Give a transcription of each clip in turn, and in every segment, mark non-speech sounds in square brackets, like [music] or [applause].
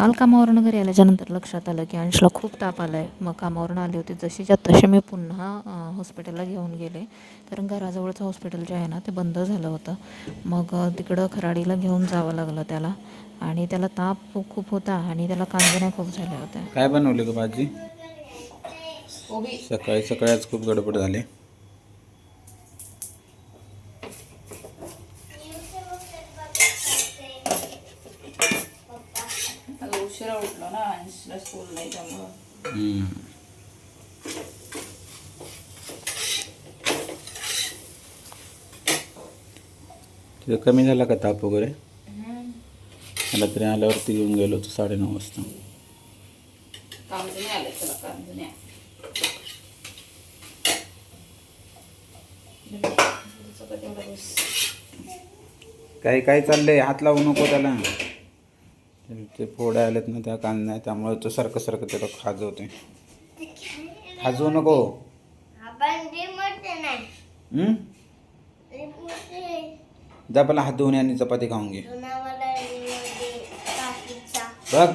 काल कामावरून घरी आल्याच्यानंतर लक्षात आलं की अंशला खूप ताप आला आहे मग कामावरून आले होते जशीच्या तसे मी पुन्हा हॉस्पिटलला घेऊन गेले. कारण घराजवळचं हॉस्पिटल जे आहे ना ते बंद झालं होतं. मग तिकडं खराडीला घेऊन जावं लागलं त्याला. आणि त्याला ताप खूप होता आणि त्याला कांजण्या खूप झाल्या होत्या. काय बनवली ग भाजी? सकाळी सकाळी आज खूप गडबड झाली. उशिरा उठलो ना अंशला स्कूल नाही त्यामुळं. तिथं कमी झाला का ताप वगैरे मला तरी आल्यावरती घेऊन गेलो होतो साडेनऊ वाजता काही काही चाललंय हात लावू नको त्याला ते- ते फोड्या आलेत ना त्या कांदा त्यामुळे तो सारखं सारखं त्याला खाजवते खाजवू नको. जा पहिला हात धुवून आणि चपाती खाऊन घे. बघ.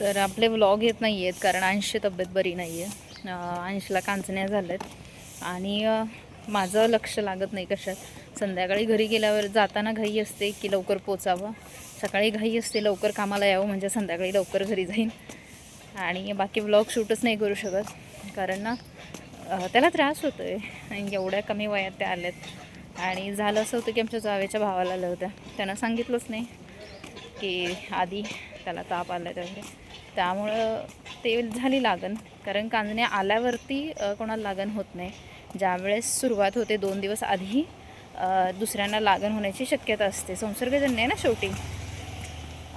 तर आपले व्लॉग येत नाही आहेत कारण अंशची तब्येत बरी नाही आहे अंशला कांचण्या झाल्यात आणि माझं लक्ष लागत नाही कशात. संध्याकाळी घरी गेल्यावर जाताना घाई असते की लवकर पोचावं. सकाळी घाई असते लवकर कामाला यावं म्हणजे संध्याकाळी लवकर घरी जाईन. आणि बाकी व्लॉग शूटच नाही करू शकत कारण ना त्याला त्रास होतो आहे एवढ्या कमी वयात त्या आल्यात. आणि झालं असं होतं की आमच्या जावेच्या भावाला आल्या होत्या. त्यांना सांगितलंच नाही की आधी त्याला ताप आला त्यामुळे त्यामुळं ते झाली लागण. कारण कांजण्या आल्यावरती कोणाला लागण होत नाही. ज्यावेळेस सुरुवात होते दोन दिवस आधी दुसऱ्यांना लागण होण्याची शक्यता असते. संसर्गजन्य आहे ना शेवटी.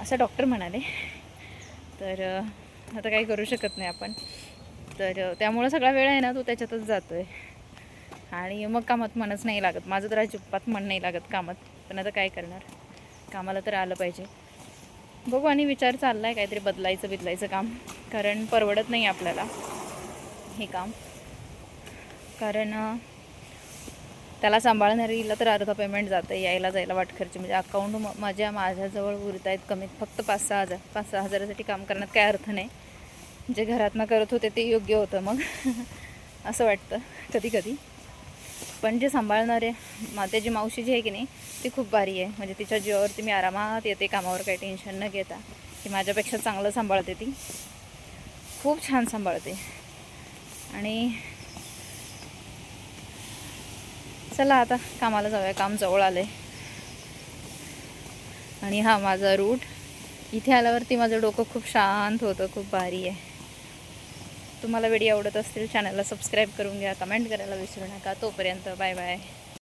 असं डॉक्टर म्हणाले. तर आता काही करू शकत नाही आपण. तर त्यामुळं सगळा वेळ आहे ना तो त्याच्यातच जातो आहे आणि मग कामात मनच नाही लागत. माझं तर अजिबात मन नाही लागत कामात. पण आता काय करणार? कामाला तर आलं पाहिजे. बघू आणि विचार चालला आहे काहीतरी बदलायचं बिदलायचं काम. कारण परवडत नाही आपल्याला हे काम. कारण त्याला सांभाळणारीला तर अर्धा पेमेंट जातं यायला जायला वाटखर्च. म्हणजे अकाउंट माझ्या माझ्याजवळ उरत आहेत कमीत फक्त पाच सहा हजार पाच सहा हजारासाठी काम करण्यात काय अर्थ नाही. जे घरातनं करत होते ते योग्य होतं मग. [laughs] असं वाटतं कधी कधी पण जे सांभाळणारे माझ्याची मावशी जी आहे की नाही ती खूप भारी आहे. म्हणजे तिच्या जीवावरती मी आरामात येते कामावर काही टेन्शन न घेता. की माझ्यापेक्षा चांगलं सांभाळते ती. खूप छान सांभाळते. आणि चला आता कामाला जाऊया. काम जवळ आलं आहे आणि हा माझा रूट इथे आल्यावरती माझं डोकं खूप शांत होतं खूप भारी आहे. तुम्हाला व्हिडिओ आवडत असतील चॅनलला सबस्क्राईब करून घ्या कमेंट करायला विसरू नका. तोपर्यंत बाय बाय